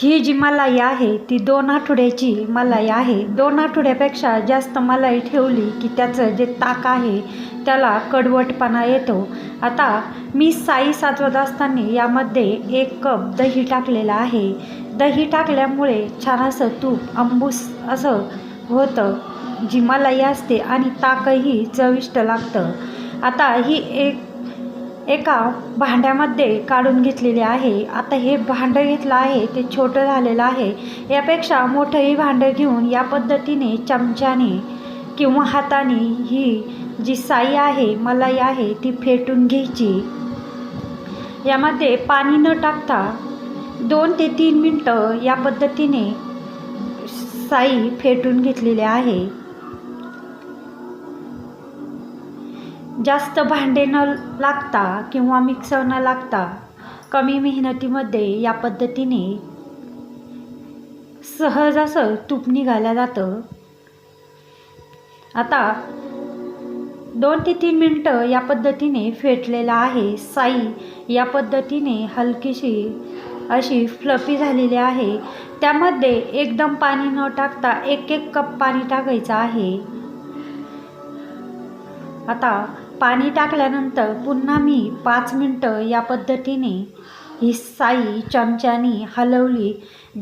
ही जी मलाई आहे ती दोन आठवड्याची मलाई आहे. दोन आठवड्यापेक्षा जास्त मलाई ठेवली की त्याचं जे ताक आहे त्याला कडवटपणा येतो. आता मी साई सातवत असताना यामध्ये एक कप दही टाकलेलं आहे. दही टाकल्यामुळे छान असं तूप आंबूस असं होतं जी मलाई असते आणि ताकही चविष्ट लागतं. आता ही एक एका भांड्यामध्ये काढून घेतलेले आहे. आता हे भांडं घेतलं आहे ते छोटं झालेलं आहे. यापेक्षा मोठंही भांडं घेऊन या पद्धतीने चमच्याने किंवा हाताने ही जी साई आहे मलाई आहे ती फेटून घ्यायची. यामध्ये पाणी न टाकता दोन ते तीन मिनटं या पद्धतीने साई फेटून घेतलेली आहे. जास्त भांडे न लागता किंवा मिक्सर न लागता कमी मेहनतीमध्ये या पद्धतीने सहज असं तूप निघालं जातं. आता दोन ते तीन मिनटं या पद्धतीने फेटलेलं आहे. साई या पद्धतीने हलकीशी अशी फ्लफी झालेली आहे. त्यामध्ये एकदम पाणी न टाकता एक एक कप पाणी टाकायचं आहे. आता पाणी टाकल्यानंतर पुन्हा मी पाच मिनटं या पद्धतीने ही साई चमच्यानी हलवली.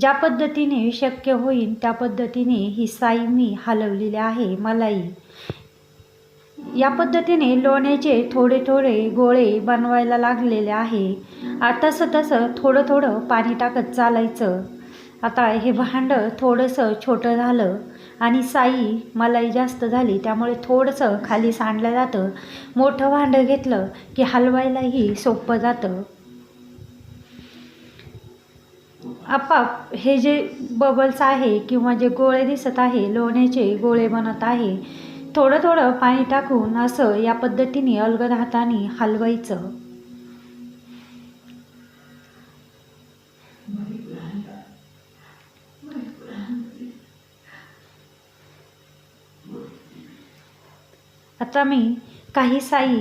ज्या पद्धतीने शक्य होईल त्या पद्धतीने ही साई मी हलवलेली आहे मलाई. या पद्धतीने लोण्याचे थोडे थोडे गोळे बनवायला लागलेले आहे. आता तसं तसं थोडं थोडं पाणी टाकत चालायचं. आता हे भांडं थोडंसं छोटं झालं आणि साई मलाई जास्त झाली त्यामुळे थोडंसं खाली सांडलं जातं. मोठं भांडं घेतलं की हलवायलाही सोपं जातं. आपाप हे जे बबल्स आहे किंवा जे गोळे दिसत आहे लोण्याचे गोळे बनत आहे थोडं थोडं पाणी टाकून असं या पद्धतीने अलगद हाताने हलवायचं. आता मी काही साई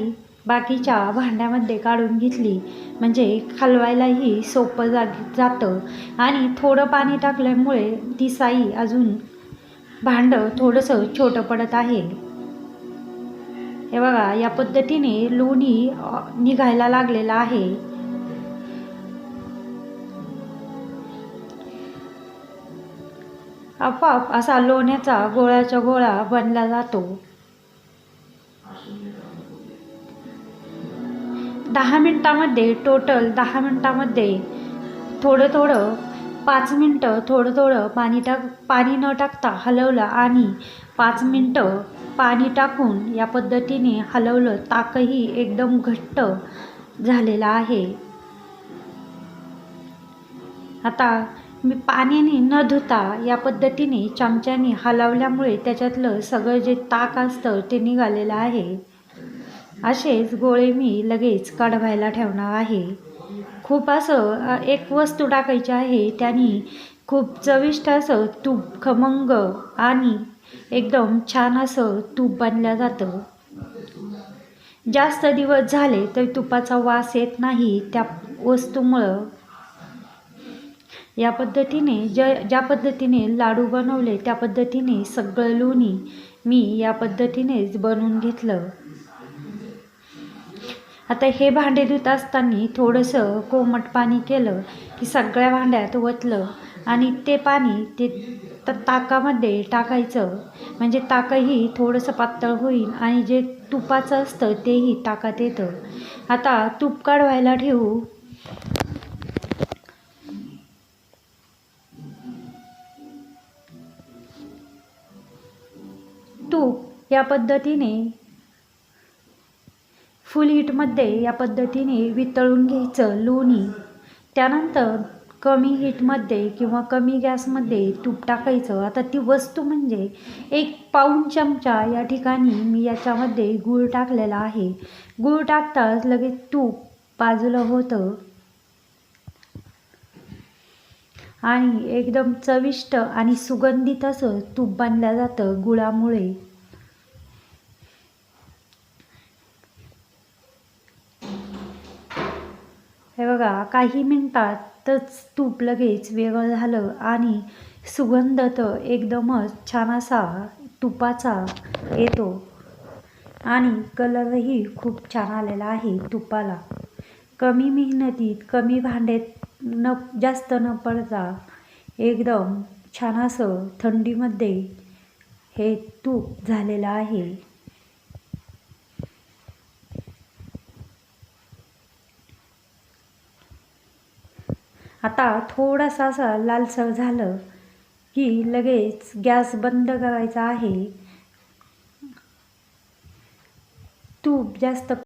बाकीच्या भांड्यामध्ये काढून घेतली. म्हणजे हलवायलाही सोपं जा जातं. आणि थोडं पाणी टाकल्यामुळे ती साई अजून भांडं थोडंसं छोटं पडत आहे. हे बघा या पद्धतीने लोणी निघायला लागलेलं आहे. आपोआप असा लोण्याचा गोळ्याचा गोळा बनला जातो. दहा मिनटामध्ये टोटल दहा मिनटामध्ये. थोडं थोडं पाच मिनटं थोडं थोडं पाणी टाक पाणी न टाकता हलवलं आणि पाच मिनटं पाणी टाकून या पद्धतीने हलवलं ताकही एकदम घट्ट झालेला आहे. आता मी पाण्याने न धुता या पद्धतीने चमच्याने हलवल्यामुळे त्याच्यातलं सगळं जे ताक असतं ते निघालेलं आहे. असेच गोळे मी लगेच कढवायला ठेवणार आहे. खूप असं एक वस्तू टाकायची आहे त्याने खूप चविष्ट असं तूप खमंग आणि एकदम छान असं तूप बनलं जातं. जास्त दिवस झाले तर तुपाचा वास येत नाही त्या वस्तूमुळं. या पद्धतीने ज ज्या पद्धतीने लाडू बनवले त्या पद्धतीने सगळं लोणी मी या पद्धतीनेच बनवून घेतलं. आता हे भांडे धुत असताना थोडंसं कोमट पाणी केलं की सगळ्या भांड्यात ओतलं आणि ते पाणी ते तर ताकामध्ये टाकायचं. म्हणजे ताकही थोडंसं पातळ होईल आणि जे तुपाचं असतं तेही ताकात येतं. आता तूप काढवायला ठेवू. या पद्धतीने फुल हीटमध्ये या पद्धतीने वितळून घ्यायचं लोणी. त्यानंतर कमी हीटमध्ये किंवा कमी गॅसमध्ये तूप टाकायचं. आता ती वस्तू म्हणजे एक पाऊण चमचा या ठिकाणी मी याच्यामध्ये गूळ टाकलेला आहे. गूळ टाकताच लगेच तूप बाजूला होतं. आणि एकदम चविष्ट आणि सुगंधित असं तूप बनलं जातं गुळामुळे. हे बघा काही मिनटातच तूप लगेच वेगळं झालं आणि सुगंध तर एकदमच छान असा तुपाचा येतो. आणि कलरही खूप छान आलेला आहे तुपाला. कमी मेहनतीत कमी भांड्यात न जास्त न पडता एकदम छान असं थंडीमध्ये हे तूप झालेलं आहे. आता थोडासा असा लालसर झालं की लगेच गॅस बंद करायचा आहे. तूप जास्त